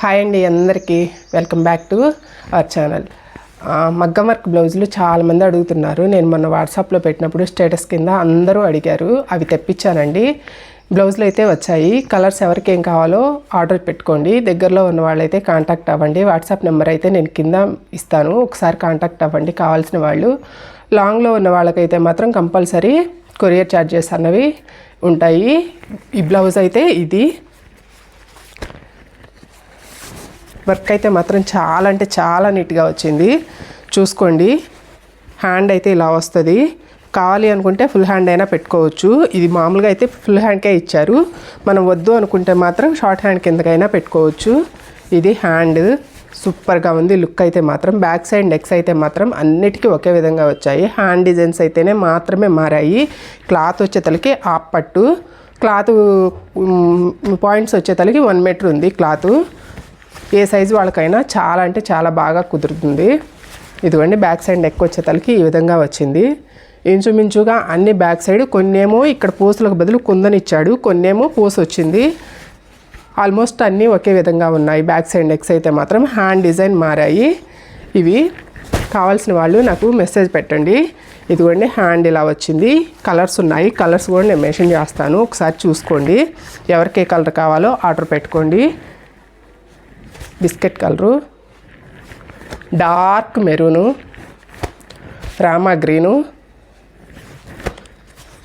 Hi అండి అందరికీ welcome back to our channel. మగ్గం వర్క్ బ్లౌజులు చాలామంది అడుగుతున్నారు. నేను మొన్న వాట్సాప్లో పెట్టినప్పుడు స్టేటస్ కింద అందరూ అడిగారు. అవి తెప్పించానండి. బ్లౌజులు అయితే వచ్చాయి. కలర్స్ ఎవరికి ఏం కావాలో ఆర్డర్ పెట్టుకోండి. దగ్గరలో ఉన్న వాళ్ళైతే కాంటాక్ట్ అవ్వండి. వాట్సాప్ నెంబర్ అయితే నేను కింద ఇస్తాను. ఒకసారి కాంటాక్ట్ అవ్వండి. కావాల్సిన వాళ్ళు. లాంగ్లో ఉన్న వాళ్ళకైతే మాత్రం కంపల్సరీ కొరియర్ ఛార్జెస్ అన్నవి ఉంటాయి. ఈ బ్లౌజ్ అయితే ఇది. వర్క్ అయితే మాత్రం చాలా అంటే చాలా నీట్గా వచ్చింది. చూసుకోండి. హ్యాండ్ అయితే ఇలా వస్తుంది. కావాలి అనుకుంటే ఫుల్ హ్యాండ్ అయినా పెట్టుకోవచ్చు. ఇది మామూలుగా అయితే ఫుల్ హ్యాండ్కే ఇచ్చారు. మనం వద్దు అనుకుంటే మాత్రం షార్ట్ హ్యాండ్ కిందకైనా పెట్టుకోవచ్చు. ఇది హ్యాండ్. సూపర్గా ఉంది. లుక్ అయితే మాత్రం బ్యాక్ సైడ్ నెక్స్ అయితే మాత్రం అన్నిటికీ ఒకే విధంగా వచ్చాయి. హ్యాండ్ డిజైన్స్ అయితేనే మాత్రమే మారాయి. క్లాత్ వచ్చేతలకి ఆప్ పట్టు. క్లాత్ పాయింట్స్ వచ్చేతలకి వన్ మీటర్ ఉంది క్లాత్. ఏ సైజు వాళ్ళకైనా చాలా అంటే చాలా బాగా కుదురుతుంది. ఇదిగోండి బ్యాక్ సైడ్ నెక్ వచ్చేతలకి ఈ విధంగా వచ్చింది. ఇంచుమించుగా అన్ని బ్యాక్ సైడ్ కొన్నేమో ఇక్కడ పూసలకు బదులు కుందనిచ్చాడు కొన్నేమో పూస వచ్చింది. ఆల్మోస్ట్ అన్నీ ఒకే విధంగా ఉన్నాయి. బ్యాక్ సైడ్ నెక్స్ అయితే మాత్రం హ్యాండ్ డిజైన్ మారాయి. ఇవి కావాల్సిన వాళ్ళు నాకు మెసేజ్ పెట్టండి. ఇదిగోండి హ్యాండ్ ఇలా వచ్చింది. కలర్స్ ఉన్నాయి. కలర్స్ కూడా నేను మెన్షన్ చేస్తాను. ఒకసారి చూసుకోండి. ఎవరికి ఏ కలర్ కావాలో ఆర్డర్ పెట్టుకోండి. Biscuit colour. Dark maroon. Rama green.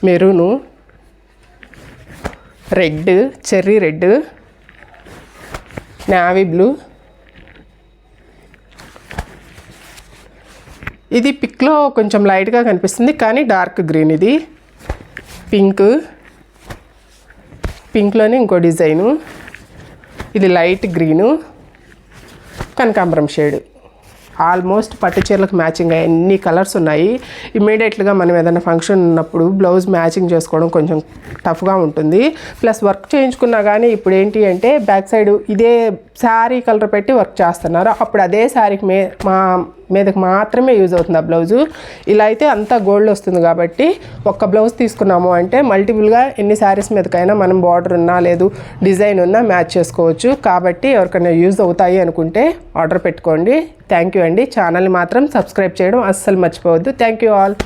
Maroon. Red cherry red. Navy blue. ఇది పిక్లో కొంచెం లైట్గా కనిపిస్తుంది కానీ డార్క్ గ్రీన్ ఇది. పింక్. పింక్లోనే ఇంకో డిజైను. ఇది లైట్ గ్రీను. కనకాంబరం షేడ్. ఆల్మోస్ట్ పట్టు చీరలకు మ్యాచింగ్ ఎన్ని కలర్స్ ఉన్నాయి. ఇమ్మీడియట్గా మనం ఏదైనా ఫంక్షన్ ఉన్నప్పుడు బ్లౌజ్ మ్యాచింగ్ చేసుకోవడం కొంచెం టఫ్గా ఉంటుంది. ప్లస్ వర్క్ చేయించుకున్నా కానీ ఇప్పుడు ఏంటి అంటే బ్యాక్ సైడ్ ఇదే శారీ కలర్ పెట్టి వర్క్ చేస్తున్నారు. అప్పుడు అదే శారీకి మే మా మీదకి మాత్రమే యూజ్ అవుతుంది ఆ బ్లౌజు. ఇలా అయితే అంతా గోల్డ్ వస్తుంది కాబట్టి ఒక్క బ్లౌజ్ తీసుకున్నాము అంటే మల్టిపుల్గా ఎన్ని శారీస్ మీదకైనా మనం బార్డర్ ఉన్నా లేదు డిజైన్ ఉన్నా మ్యాచ్ చేసుకోవచ్చు. కాబట్టి ఎవరికైనా యూజ్ అవుతాయి అనుకుంటే ఆర్డర్ పెట్టుకోండి. థ్యాంక్ యూ అండి. ఛానల్ని మాత్రం సబ్స్క్రైబ్ చేయడం అస్సలు మర్చిపోవద్దు. Thank you all.